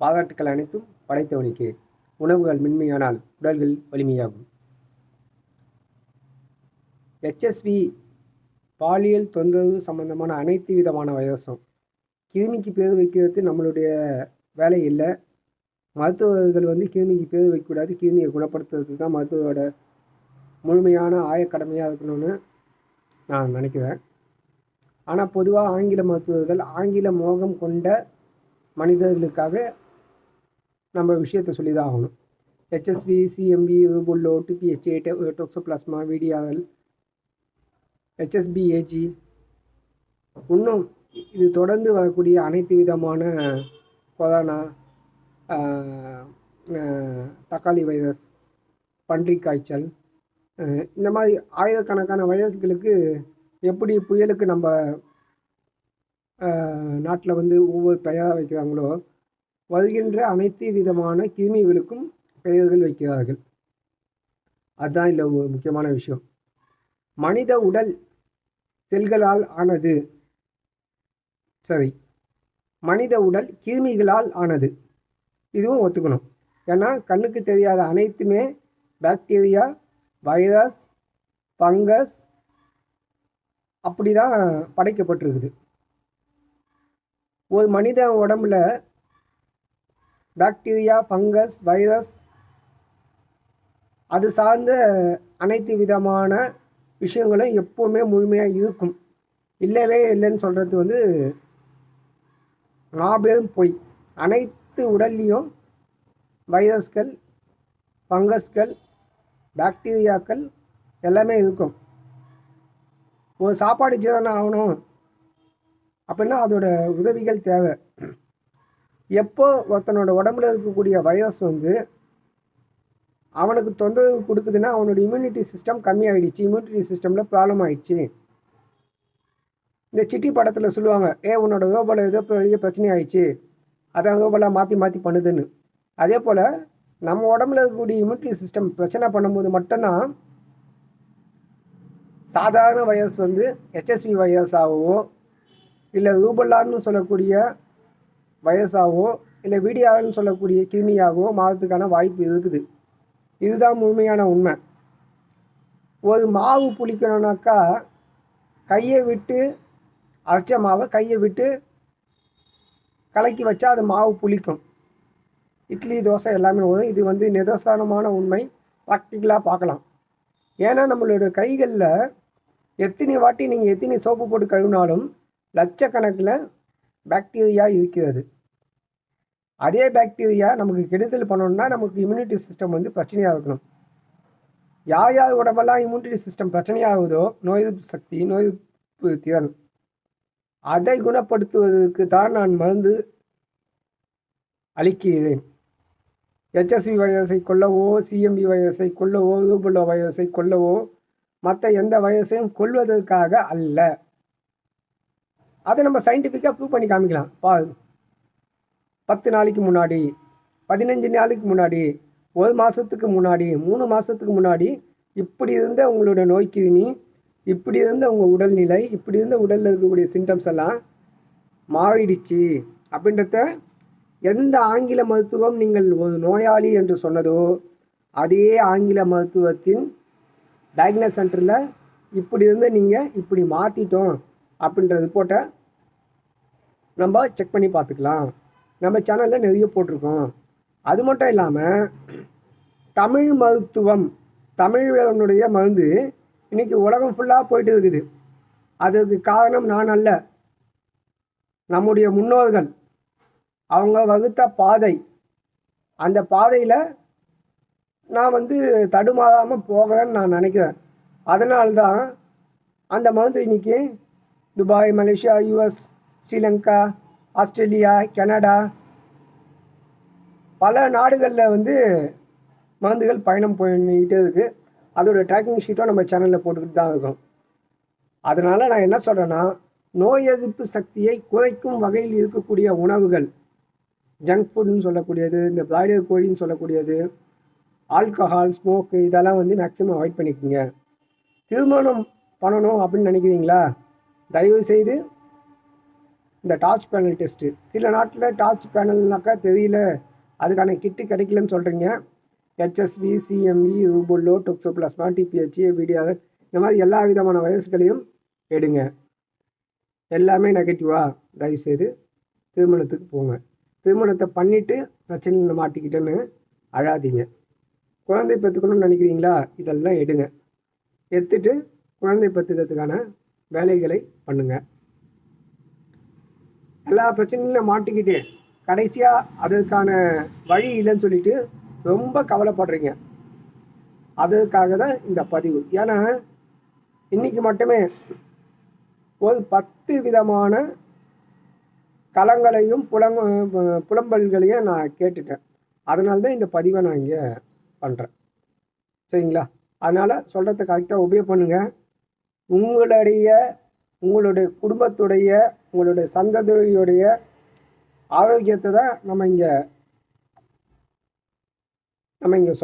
பாராட்டுக்கள் அனைத்தும் படைத்தவனுக்கு. உணவுகள் மென்மையானால் உடல்கள் வலிமையாகும். ஹெச்எஸ்வி பாலியல் தொந்தரவு சம்பந்தமான அனைத்து விதமான வைரஸும். கிருமிக்கு பேர் வைக்கிறது நம்மளுடைய வேலை இல்லை. மருத்துவர்கள் வந்து கிருமிக்கு பேர் வைக்கக்கூடாது. கிருமியை குணப்படுத்துறதுக்கு தான் மருத்துவரோட முழுமையான ஆயக்கடமையாக இருக்கணும்னு நான் நினைக்கிறேன். ஆனால் பொதுவாக ஆங்கில மருத்துவர்கள் ஆங்கில மோகம் கொண்ட மனிதர்களுக்காக நம்ம விஷயத்தை சொல்லி தான் ஆகணும் HSV CMV rubella TPHA toxoplasma VDRL HSP ஏஜி இன்னும் இது தொடர்ந்து வரக்கூடிய அனைத்து விதமான கொரோனா தக்காளி வைரஸ் பன்றி காய்ச்சல் இந்த மாதிரி ஆயிரக்கணக்கான வைரஸ்களுக்கு எப்படி புயலுக்கு நம்ம நாட்டில் வந்து ஒவ்வொரு பெயராக வைக்கிறாங்களோ வருகின்ற அனைத்து விதமான கிருமிகளுக்கும் பெயர்கள் வைக்கிறார்கள். அதுதான் இல்லை ஒரு முக்கியமான விஷயம். மனித உடல் செல்களால் ஆனது சரி மனித உடல் கிருமிகளால் ஆனது. இதுவும் ஒத்துக்கணும். ஏன்னா கண்ணுக்கு தெரியாத அனைத்துமே பாக்டீரியா வைரஸ் ஃபங்கஸ் அப்படி தான் படைக்கப்பட்டிருக்குது. ஒரு மனித உடம்புல பாக்டீரியா ஃபங்கஸ் வைரஸ் அது சார்ந்த அனைத்து விதமான விஷயங்களும் எப்போவுமே முழுமையாக இருக்கும். இல்லவே இல்லைன்னு சொல்கிறது வந்து மாபெரும் பொய். அனைத்து உடல்லையும் வைரஸ்கள் ஃபங்கஸ்கள் பாக்டீரியாக்கள் எல்லாமே இருக்கும். ஒரு சாப்பாடு ஜீரணம் ஆகணும். அப்படின்னா அதோட உதவிகள் தேவை. எப்போ ஒருத்தனோட உடம்புல இருக்கக்கூடிய வைரஸ் வந்து அவனுக்கு தொந்தரவு கொடுக்குதுன்னா அவனோட இம்யூனிட்டி சிஸ்டம் கம்மியாயிடுச்சு. இம்யூனிட்டி சிஸ்டமில் ப்ராப்ளம் ஆயிடுச்சு. இந்த சிட்டி படத்தில் சொல்லுவாங்க ஏ உன்னோட ரோபோல ஏதோ பெரிய பிரச்சனை ஆயிடுச்சு அதான் ரோபோலாம் மாற்றி மாற்றி பண்ணுதுன்னு. அதே போல் நம்ம உடம்புல இருக்கக்கூடிய இம்யூனிட்டி சிஸ்டம் பிரச்சனை பண்ணும்போது மட்டும்தான் சாதாரண வைரஸ் வந்து ஹெச்எஸ்வி வைரஸாகவோ இல்லை ரூபல்லான்னு சொல்லக்கூடிய வயசாகவோ இல்லை விடிஆர்னு சொல்லக்கூடிய கிருமியாகவோ மாறத்துக்கான வாய்ப்பு இருக்குது. இதுதான் முழுமையான உண்மை. ஒரு மாவு புளிக்கணும்னாக்கா கையை விட்டு அரைச்ச மாவை கையை விட்டு கலக்கி வச்சா அது மாவு புளிக்கும். இட்லி தோசை எல்லாமே வரும் இது வந்து நிதர்சனமான உண்மை. ப்ராக்டிக்கலாக பார்க்கலாம். ஏன்னா நம்மளோட கைகளில் எத்தனை வாட்டி நீங்கள் எத்தனை சோப்பு போட்டு கழுவினாலும் லட்சக்கணக்கில் பாக்டீரியா இருக்கிறது. அதே பாக்டீரியா நமக்கு கெடுதல் பண்ணணும்னா நமக்கு இம்யூனிட்டி சிஸ்டம் வந்து பிரச்சனையாக இருக்கணும் யார் யார் உடம்பெல்லாம் இம்யூனிட்டி சிஸ்டம் பிரச்சனையாகுதோ நோய் எதிர்ப்பு சக்தி நோய் எதிர்ப்பு திறன் அதை குணப்படுத்துவதற்கு தான் நான் மருந்து அளிக்கிறேன். ஹெச்எஸ்வி வைரஸை கொல்லவோ சிஎம்பி வைரஸை கொல்லவோ ரூபுல்லோ வைரஸை கொல்லவோ மற்ற எந்த வைரஸையும் கொள்வதற்காக அல்ல. அதை நம்ம சயின்டிஃபிக்காக ப்ரூவ் பண்ணி காமிக்கலாம். பா பத்து நாளைக்கு முன்னாடி பதினஞ்சு நாளைக்கு முன்னாடி ஒரு மாதத்துக்கு முன்னாடி மூணு மாதத்துக்கு முன்னாடி இப்படி இருந்த உங்களோட நோய் கிருமி இப்படி இருந்த உங்கள் உடல்நிலை இப்படி இருந்த உடலில் இருக்கக்கூடிய சிம்டம்ஸ் எல்லாம் மாறிடுச்சு. அப்படின்றத எந்த ஆங்கில மருத்துவம் நீங்கள் ஒரு நோயாளி என்று சொன்னதோ அதே ஆங்கில மருத்துவத்தின் டயக்னஸ் சென்டரில் இப்படி இருந்து நீங்கள் இப்படி மாற்றிட்டோம் அப்படின்ற ரிப்போர்ட்டை நம்ம செக் பண்ணி பார்த்துக்கலாம். நம்ம சேனலில் நிறைய போட்டிருக்கோம். அது மட்டும் இல்லாமல் தமிழ் மருத்துவம் தமிழனுடைய மருந்து இன்னைக்கு உலகம் ஃபுல்லாக போயிட்டு இருக்குது. அதுக்கு காரணம் நான் அல்ல. நம்முடைய முன்னோர்கள் அவங்க வகுத்த பாதை அந்த பாதையில் நான் வந்து தடுமாறாமல் போகிறேன்னு நான் நினைக்கிறேன். அதனால்தான் அந்த மருந்து இன்னைக்கு Dubai Malaysia US Sri Lanka Australia Canada பல நாடுகளில் வந்து மருந்துகள் பயணம் பண்ணிக்கிட்டே இருக்குது அதோட ட்ராக்கிங் ஷீட்டும் நம்ம சேனலில் போட்டுக்கிட்டு தான் இருக்கோம். அதனால் நான் என்ன சொல்கிறேன்னா நோய் எதிர்ப்பு சக்தியை குறைக்கும் வகையில் இருக்கக்கூடிய உணவுகள் ஜங்க் ஃபுட்னு சொல்லக்கூடியது இந்த பிராய்லர் கோழின்னு சொல்லக்கூடியது ஆல்கஹால் ஸ்மோக்கு இதெல்லாம் வந்து மேக்ஸிமம் அவாய்ட் பண்ணிக்கோங்க. திருமணம் பண்ணணும் அப்படின்னு நினைக்கிறீங்களா? தயவு செய்து இந்த டார்ச் பேனல் டெஸ்ட்டு சில நாட்டில் டார்ச் பேனல்னாக்கா தெரியல. அதுக்கான கிட்டு கிடைக்கலன்னு சொல்கிறீங்க HSV CMV rubella toxoplasma TPHA video இந்த மாதிரி எல்லா விதமான வைரஸ்களையும் எடுங்க. எல்லாமே நெகட்டிவா தயவுசெய்து திருமணத்துக்கு போங்க. திருமணத்தை பண்ணிவிட்டு பிரச்சனையில் மாட்டிக்கிட்டேன்னு அழாதீங்க. குழந்தை பெற்றுக்கணும்னு நினைக்கிறீங்களா? இதெல்லாம் எடுங்க. எடுத்துட்டு குழந்தை பெற்றுக்கிறதுக்கான வேலைகளை பண்ணுங்க. எல்லா பிரச்சனையிலும் மாட்டிக்கிட்டு கடைசியாக அதற்கான வழி இல்லைன்னு சொல்லிட்டு ரொம்ப கவலைப்படுறீங்க. அதற்காக தான் இந்த பதிவு. ஏன்னா இன்னைக்கு மட்டுமே ஒரு பத்து விதமான களங்களையும் புலங்க புலம்பல்களையும் நான் கேட்டுட்டேன். அதனால தான் இந்த பதிவை நான் இங்கே பண்ணுறேன் சரிங்களா? அதனால் சொல்கிறத கரெக்டாக உபயோக பண்ணுங்கள் உங்களுடைய உங்களுடைய குடும்பத்துடைய உங்களுடைய சந்ததியுடைய ஆரோக்கியத்தை தான் நம்ம இங்கே நம்ம இங்கே